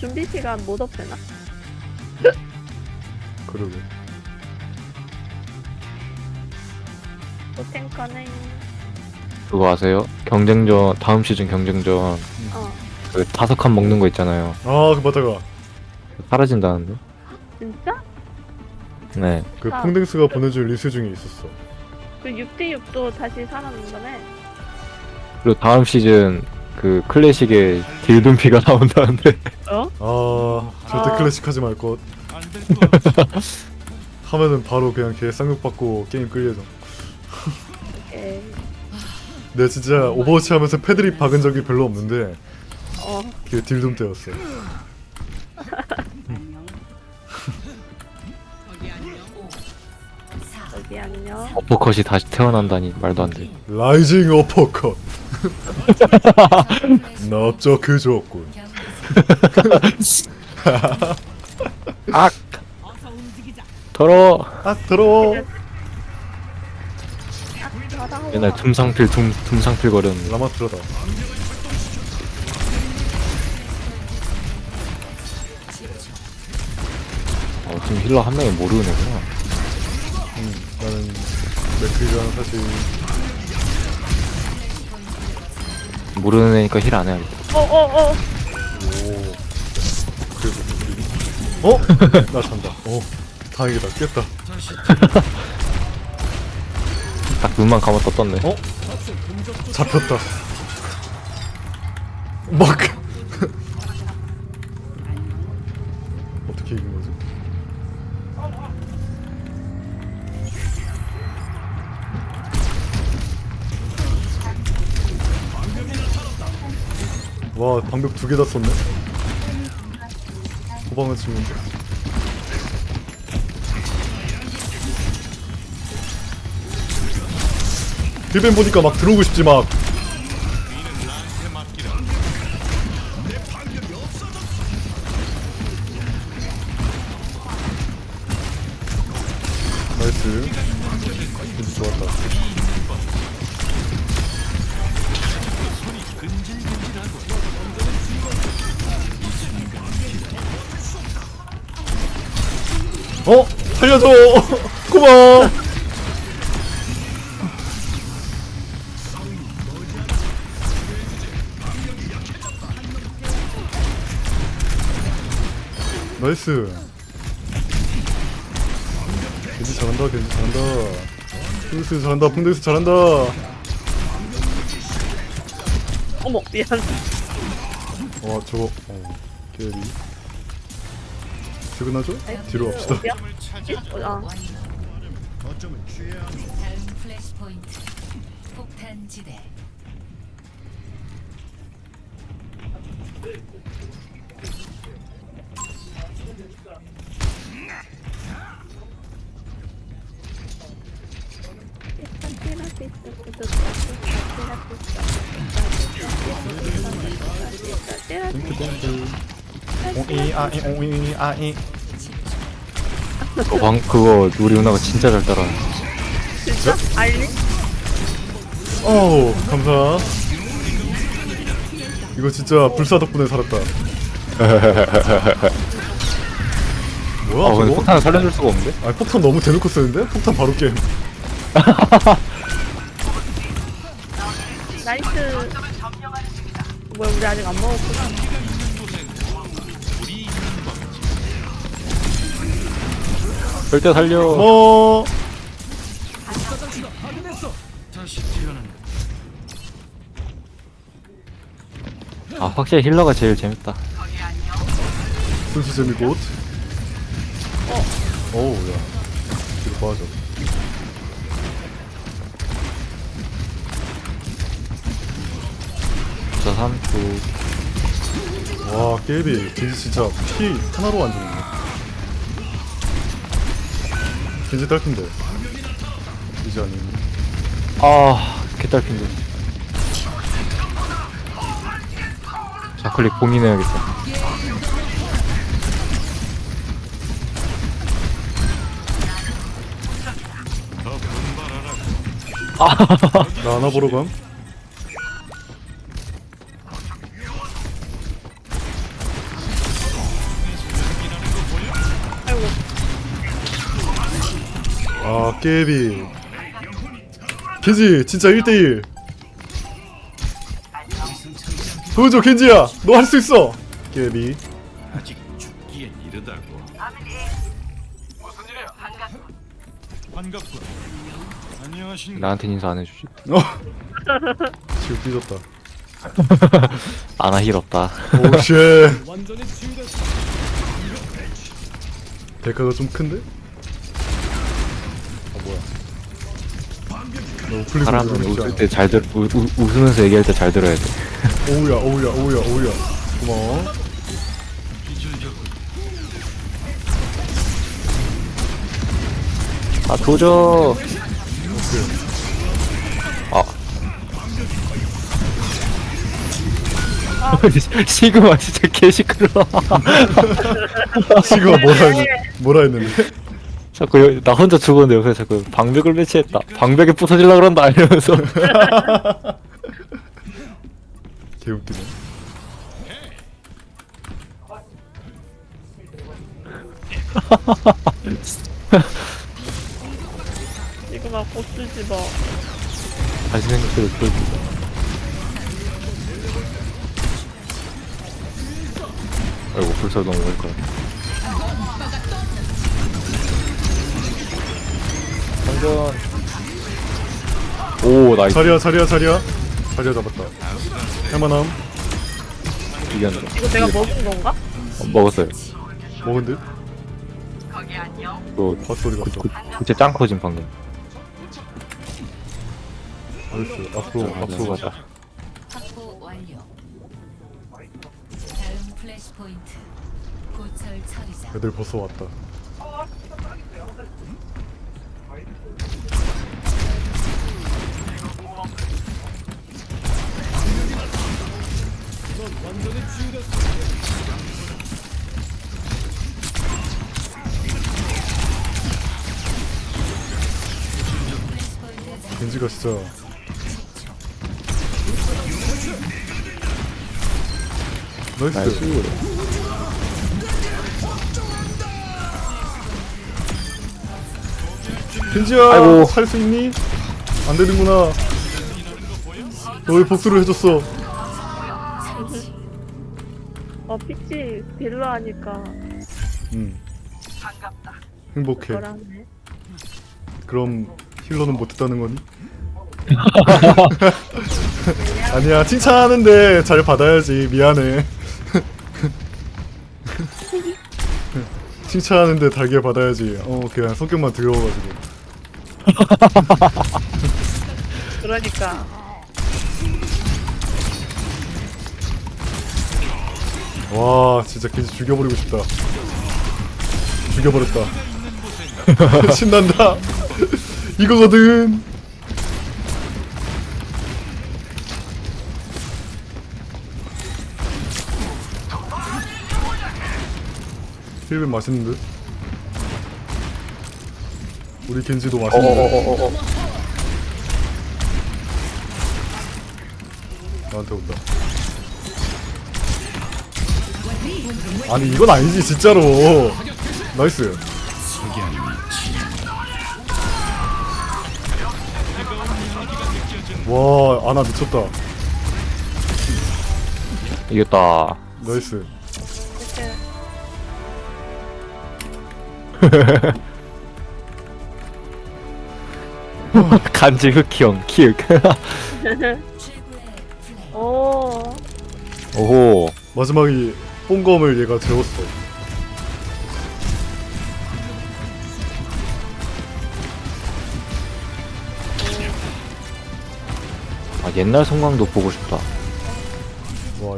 준비 시간 못 없애나? 그러게. 탱커는 그거 아세요? 경쟁전 다음 시즌 경쟁전 어 그 다섯 칸 먹는 거 있잖아요. 아, 그 맞다가 사라진다는데? 진짜? 네. 그 아. 퐁댕스가 보내준 리스 중에 있었어. 그 6대 6도 다시 살아난 거네. 그리고 다음 시즌 그 클래식에 딜둠피가 나온다는데 어? 아, 절대 아. 클래식 하지 말 것. 하면은 바로 그냥 걔 쌍욕 받고 게임 끌 예정. 오케이. 내가 진짜 오버워치 하면서 패드립 박은 적이 별로 없는데 어 그게 딜돔 때였어. 안녕. 어퍼컷이 다시 태어난다니 말도 안 돼. 라이징 어퍼컷. 납작 그 좋군. 악! 더러워! 아 더러워. 아, 맨날 둠상필 둠, 둠상필 거렸는데 라마트라다. 어, 지금 힐러 한 명이 모르는 애구나. 맥크리랑 사실 모르는 애니까 힐 안 해야겠다. 어어어. 오 그래서 우리 어? 나 잔다. 어 다행이다 깼다. 딱 눈만 감았다 떴네. 어? 잡혔다. 막 어떻게 이긴 거지? 와 방벽 두 개 다 썼네. 호방을 치는데. 딜벤 보니까 막 들어오고 싶지 막. 나이스. 진짜 좋았다. 어? 살려줘! 고마워! 나이스. 겐지 잘한다, 겐지 잘한다. 퐁데스 잘한다, 퐁데스 잘한다. 어머 미안. 와, 저거, 어, 게리. 퇴근하죠? 뒤로 갑시다. 어디야? 어, 아 포인트 폭탄 지대 오이, 아이, 오이, 아이. 어, 방, 그거 우리 누나가 진짜 잘 따라. 진짜? 알리? 어우, 감사. 이거 진짜 불사 덕분에 살았다. 뭐야, 아, 근데 저거? 폭탄을 살려줄 수가 없는데? 아, 폭탄 너무 대놓고 쓰는데? 폭탄 바로 게임. 나이스. 뭐야 우리 아직 안 먹었구나. 절대 살려. 어, 아, 확실히 힐러가 제일 재밌다. 순수 재미고. 어. 어우, 야. 뒤로 빠져. 저 3초. 와, 겐지 진짜 피 하나로 안 죽네. 겐지 딸핀데. 이제 아니면. 아, 개딸핀데. 자클릭 고민해야겠다. 나 하나 보러 감. 아 깨비. 켄지 진짜 1대1 보여줘 켄지야. 너 할 수 있어. 깨비. 아직 죽기엔 이르다고. 반갑군. 안녕하신가? 나한테 인사 안 해주지? 어. 지금 삐졌다. 아나 힐 없다. 오쉣. 데카가 좀 큰데? 아 뭐야 너 우 클릭 사람은 웃을. 때 잘 들, 우, 우, 웃으면서 얘기할 때 잘 들어야 돼 오우야 오우야 오우야 오우야 고마워. 아 도저 아 시그마 진짜 개시끄러워 지금 뭐라 했는 뭐라 했는데? 자꾸 여- 나 혼자 죽었는데 옆에 자꾸 방벽을 배치했다. 방벽에 부서질라 그런다 이러면서. 개웃기네. 이거 막 고수지 마. 다시 생각해도 그 아이고 불사 넘어갈 거야 장전 오 나이스. 자리야 자리야 자리야. 자리야 잡았다. 해만함. 이겼네 이거 내가 먹은 건가? 어, 먹었어요. 먹은 듯? 또 헛소리 같다 진짜 짱 커진 방금. 나이스 앞으로 앞으로 가자. 확보 완료. 다음 플래시 포인트. 고철 처리자. 애들 벌써 왔다 겐지가 진짜 나이스. 나이스. 겐지야 아이고. 살 수 있니? 안 되는구나. 너의 복수를 해줬어 어 피치 딜러 하니까 응 행복해. 저랑네. 그럼 힐러는 못했다는 거니? 아니야 칭찬하는데 잘 받아야지. 미안해. 칭찬하는데 달게 받아야지. 어 그냥 성격만 더러워가지고. 그러니까 와 진짜 겐지 죽여버리고 싶다. 죽여버렸다. 신난다. 이거거든. 힐벤 맛있는 듯 우리 겐지도 맛있는 듯 어어어어어. 나한테 온다 아니 이건 아니지 진짜로. 나이스. 와 아나 미쳤다. 이겼다. 나이스. 간지 흑형 키읔. 오 오호. 마지막에 뽕검을 얘가 재웠어. 아 옛날 성광도 보고 싶다